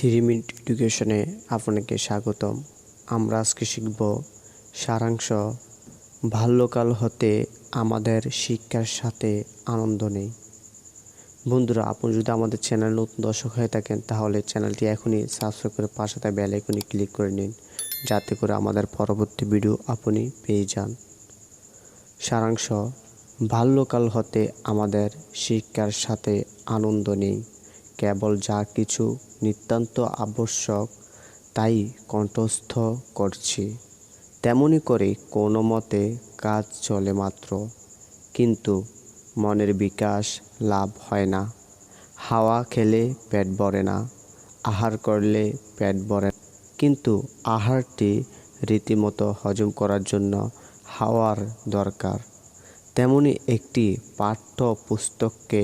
Three minute এডুকেশনে আপনাকে স্বাগতম। আমরা আজকে শিখব সারাংশ বাল্যকাল হতে আমাদের শিক্ষার সাথে আনন্দ নেই। বন্ধুরা, আপনি যদি আমাদের চ্যানেল নতুন দর্শক হয়ে থাকেন, তাহলে চ্যানেলটি এখনই সাবস্ক্রাইব করে পাশে থাকা বেল আইকনে ক্লিক করে নিন, যাতে করে আমাদের পরবর্তী ভিডিও আপনি পেয়ে যান। সারাংশ বাল্যকাল হতে আমাদের শিক্ষার সাথে আনন্দ নেই। কেবল যা কিছু নিতান্ত আবশ্যক, তাই কণ্ঠস্থ করছি। তেমনি করে কোনো মতে কাজ চলে মাত্র, কিন্তু মনের বিকাশ লাভ হয় না। হাওয়া খেলে পেট ভরে না, আহার করলে পেট ভরে কিন্তু আহারটি রীতিমতো হজম করার জন্য হাওয়ার দরকার। তেমনি একটি পাঠ্য পুস্তককে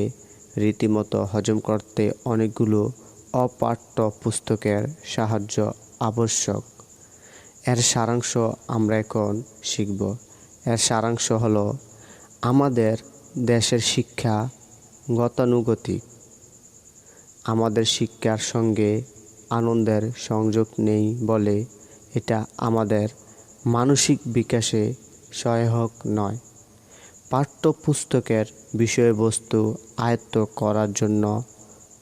রীতিমতো হজম করতে অনেকগুলো অপাঠ্য পুস্তকের সাহায্য আবশ্যক। এর সারাংশ আমরা এখন শিখব। এর সারাংশ হলো আমাদের দেশের শিক্ষা গতানুগতিক। আমাদের শিক্ষার সঙ্গে আনন্দের সংযোগ নেই বলে এটা আমাদের মানসিক বিকাশে সহায়ক নয়। পাঠ্যপুস্তকের বিষয়বস্তু আয়ত্ত করার জন্য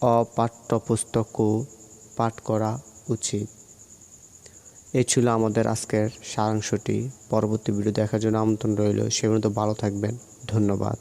অপাঠ্যপুস্তকও পাঠ করা উচিত। এ ছিল আমাদের আজকের সারাংশটি। পরবর্তী ভিডিও দেখার জন্য আমন্ত্রণ রইল। সে পর্যন্ত ভালো থাকবেন। ধন্যবাদ।